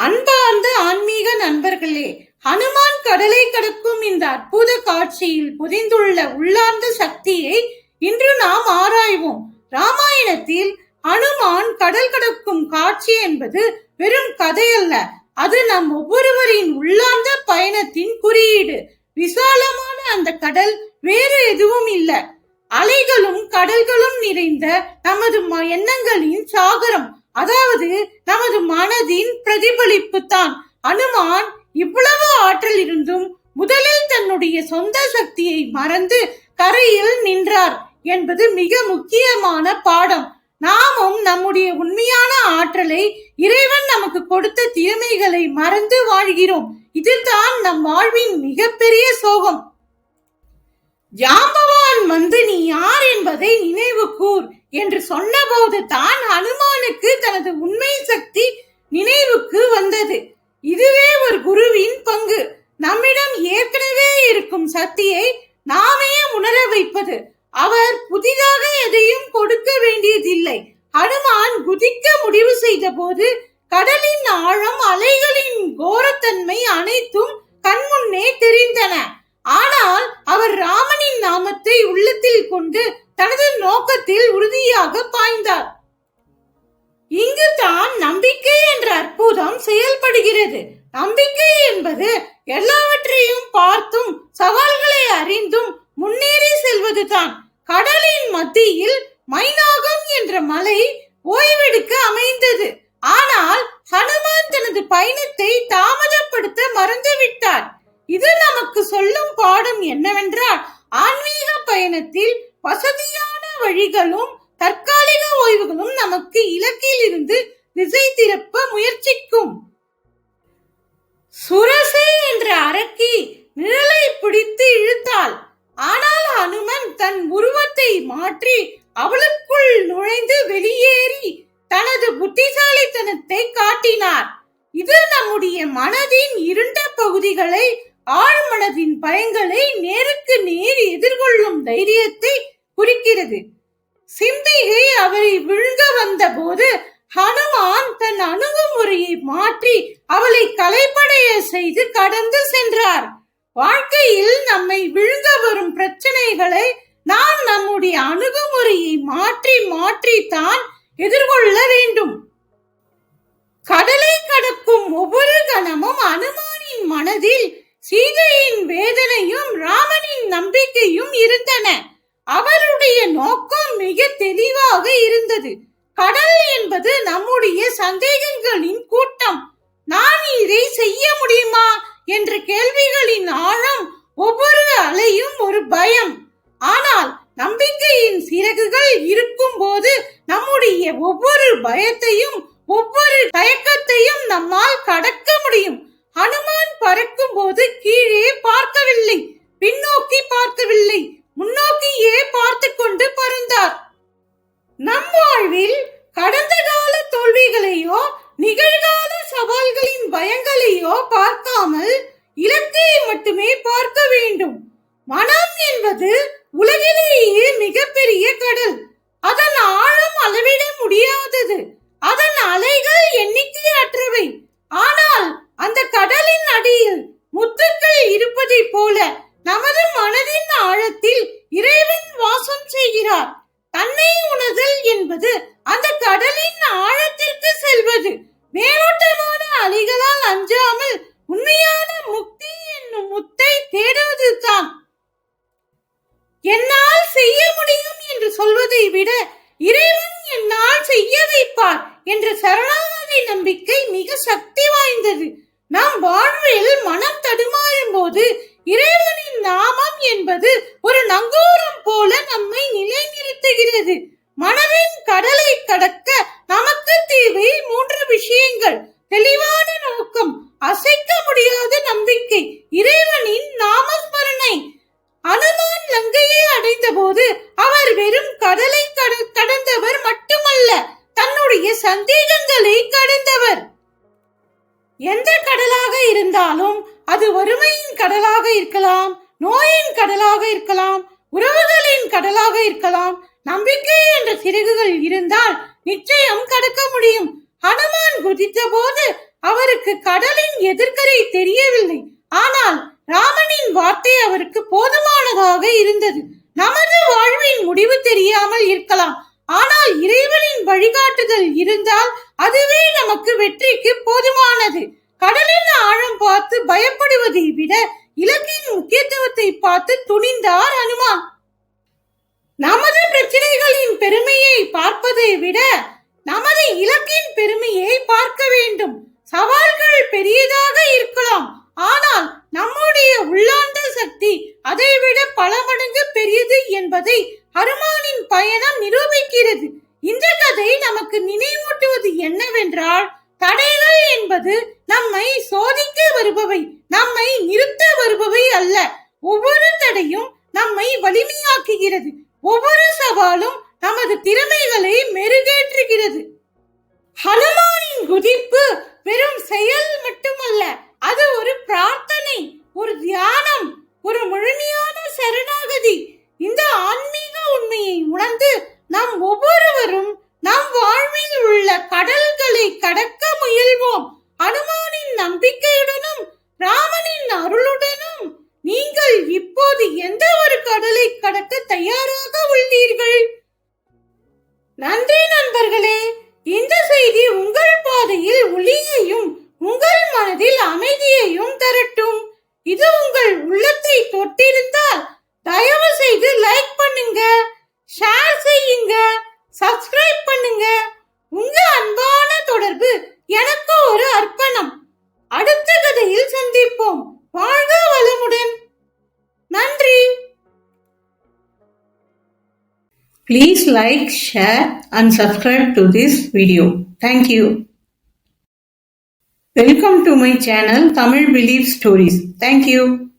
அன்பார்ந்த ஆன்மீக நண்பர்களே ஹனுமான் கடலை கடக்கும் இந்த அற்புத காட்சியில் புதைந்துள்ள உள்ளார்ந்த சக்தியை இன்று நாம் ஆராய்வோம். ராமாயணத்தில் ஹனுமான் கடல் கடக்கும் காட்சி என்பது வெறும் கதையல்ல அது நம் ஒவ்வொருவரின் உள்ளார்ந்த பயணத்தின் குறியீடு. விசாலமான அந்த கடல் வேறு எதுவும் இல்லை. அலைகளும் கடல்களும் நிறைந்த நமது ம- எண்ணங்களின் சாகரம். அதாவது நமது மனதின் பிரதிபலிப்பு தான் அனுமான் இவ்வளவு ஆற்றல் இருந்தும் முதலில் தன்னுடைய சொந்த சக்தியை மறந்து கரையில் நின்றார் என்பது மிக முக்கியமான பாடம். நாமும் நம்முடைய உண்மையான ஆற்றலை இறைவன் நமக்கு கொடுத்த திறமைகளை மறந்து வாழ்கிறோம். இதுதான் நம் வாழ்வின் மிகப்பெரிய சோகம். ஜாம்பவான் வந்து நீ யார் என்பதை நினைவு கூர். என்று சொன்னபோது தான் ஹனுமானுக்கு தனது உண்மை சக்தி நினைவுக்கு வந்தது. இதுவே ஒரு குருவின் பங்கு. நம்மிடம் ஏற்கனவே இருக்கும் சக்தியை நாமே உணர வைப்பது. அவர் புதிதாக எதையும் கொடுக்க வேண்டியதில்லை. ஹனுமான் குதிக்க முடிவு செய்த போது கடலின் ஆழம் அலைகளின் கோரத்தன்மை அனைத்தும் கண்முன்னே தெரிந்தன. ஆனால் உள்ளத்தில் கொண்டு தனது நோக்கத்தில் உறுதியாக பாய்ந்தார். இங்கு தான் நம்பிக்கை என்ற அற்புதம் செயல்படுகிறது. நம்பிக்கை என்பது எல்லாவற்றையும் பார்த்தும் சவால்களை அறிந்தும் முன்னேறி செல்வதுதான். கடலின் மத்தியில் மைனாகம் என்ற மலை ஓய்வெடுக்க அமைந்தது. ஆனால் ஹனுமான் தனது பயணத்தை தாமதப்படுத்த மறந்துவிட்டார். இது நமக்கு சொல்லும் பாடம் என்னவென்றால் ஆன்மீக பயணத்தில் வசதியான வழிகளும் தற்காலிக ஓய்வுகளும் நமக்கு இலக்கில் இருந்து திசை திருப்ப முயற்சிக்கும். சுரசை என்ற அரக்கி நிழலை பிடித்து இழுத்தாள். ஆனால் அனுமன் தன் உருவத்தை மாற்றி அவளுக்குள் நுழைந்து வெளியேறி தனது புத்திசாலித்தனத்தை காட்டினார். இது நம்முடைய மனதின் இருண்ட பகுதிகளை ஆழ்மனதின் பயங்களை நேருக்கு நேர் எதிர்கொள்ளும் தைரியத்தை குறிக்கிறது. சிம்பிகை அவரை விழுங்க வந்த போது ஹனுமான் தன் அணுகுமுறையை மாற்றி அவளை கலைப்படைய செய்து கடந்து சென்றார். வாழ்க்கையில் நம்மை விழுங்க வரும் பிரச்சனைகளை நாம் நம்முடைய அணுகுமுறையை மாற்றி மாற்றி தான் எதிர்கொள்ள வேண்டும். கடலை கடக்கும் ஒவ்வொரு கணமும் அனுமானின் மனதில் சீதையின் வேதனையும் ராமனின் நம்பிக்கையும் இருந்தன. அவருடைய நோக்கம் மிக தெளிவாக இருந்தது. கடல் என்பது நம்முடைய சந்தேகங்களின் கூட்டம். நான் இதை செய்ய முடியுமா? என்ற கேள்விகளின் ஆழம் ஒவ்வொரு அலையும் ஒரு பயம். ஆனால் நம்பிக்கையின் சிறகுகள் இருக்கும் போது நம்முடைய ஒவ்வொரு பயத்தையும் ஒவ்வொரு தயக்கத்தையும் நம்மால் கடக்க முடியும். ஹனுமான் பறக்கும் போது கீழே பா பின்னோக்கி பார்க்கவில்லை முன்னோக்கியே பார்த்து கொண்டு பறந்தார் நம் வாழ்வில் கடந்த கால தோல்விகளையோ நிகழ்கால சவால்களின் பயங்களையோ பார்க்காமல் இலக்கை மட்டுமே பார்க்க வேண்டும் மனம் என்பது உலகிலேயே மிகப்பெரிய கடல் அதன் ஆழம் அளவிட முடியாதது அதன் அலைகள் எண்ணிக்கையற்றவை ஆனால் அந்த கடலின் அடியில் முத்துக்கள் இருப்பதைப் போல நமது மனதின் ஆழத்தில் இறைவன் வாசம் செய்கிறார் தன்னை உணர்தல் என்பது அந்த கடலின் ஆழத்திற்கு செல்வது மேலோட்டமான அலிகளால் அஞ்சாமல் உண்மையான முக்தி என்னும் முத்தை தேடுவதுதான் என்னால் செய்ய முடியும் என்று சொல்வதை விட இறைவன் என்னால் செய்ய வைப்பார் என்ற சரணாகதி நம்பிக்கை மிக சக்தி வாய்ந்தது. நாம் வாழ்வில் மனம் தடுமாறும் போது இறைவனின் நாமம் என்பது ஒரு நங்கூரம் போல நம்மை நிலைநிறுத்துகிறது. மனதின் கடலை கடக்க நமக்கு தேவை மூன்று விஷயங்கள் தெளிவான நோக்கம் அசைக்க முடியாத நம்பிக்கை இறைவனின் நாமஸ்மரணை அனுமான் லங்கையை அடைந்த போது அவர் வெறும் கடலை கடந்தவர் மட்டுமல்ல தன்னுடைய சந்தேகங்களை கடந்தவர். எந்த கடலாக இருந்தாலும் அது வறுமையின் கடலாக இருக்கலாம் நோயின் கடலாக இருக்கலாம் உறவுகளின் கடலாக இருக்கலாம். நம்பிக்கை என்ற சிறகுகள் இருந்தால் நிச்சயம் கடக்க முடியும். ஹனுமான் குதித்த போது அவருக்கு கடலின் எதிர்கரை தெரியவில்லை. ஆனால் ராமனின் வார்த்தை அவருக்கு போதுமானதாக இருந்தது. நமது முடிவு தெரியாமல் இருக்கலாம். ஆனால் இறைவனின் வழிகாட்டுதல் இருந்தால் அதுவே நமக்கு வெற்றிக்கு போதுமானது. கடலின் ஆழம் பார்த்து பயப்படுவதை விட இலக்கின் முக்கியத்துவத்தை பார்த்து துணிந்தார் அனுமான். நமது பிரச்சனைகளின் பெருமையை பார்ப்பதை விட நமது இலக்கின் பெருமையை பார்க்க வேண்டும். சவால்கள் பெரியதாக இருக்கலாம். ஆனால் நம்முடைய உள்ளார்ந்த சக்தி அதைவிட பல மடங்கு பெரியது என்பதை இருக்கிறது. இந்த கதை நமக்கு நினைவூட்டுவது என்னவென்றால் தடைகள் என்பது நம்மை சோதிக்க வருபவை நம்மை நிறுத்த வருபவை அல்ல. ஒவ்வொரு தடையும் நம்மை வலிமையாக்குகிறது. ஒவ்வொரு சவாலும் நமது திறமைகளை மெருகேற்றுகிறது. ஹனுமானின் குதி வெறும் செயல் மட்டுமல்ல அது ஒரு பிரார்த்தனை ஒரு தியானம் ஒரு முழுமையான சரணாகதி இந்த ஆன்மீக உண்மையை உணர்ந்து நாம் ஒவ்வொருவரும் நம் வாழ்வில் உள்ள கடல்களை கடக்க முயல்வோம். அனுமானின் நம்பிக்கையுடனும் ராமனின் அருளுடனும் நீங்கள் இப்போது எந்த ஒரு கடலை கடக்க தயாராக உள்ளீர்கள்? நன்றி நண்பர்களே. இந்த செய்தி உங்கள் பாதையில் ஒளியையும் உங்கள் மனதில் அமைதியையும் தரட்டும். இது உங்கள் உள்ளத்தை தொட்டிருந்தால் தயவு செய்து லைக் பண்ணுங்க. Share Please like, share and subscribe to this video. Thank you. Welcome to my channel Tamil Belief Stories. Thank you.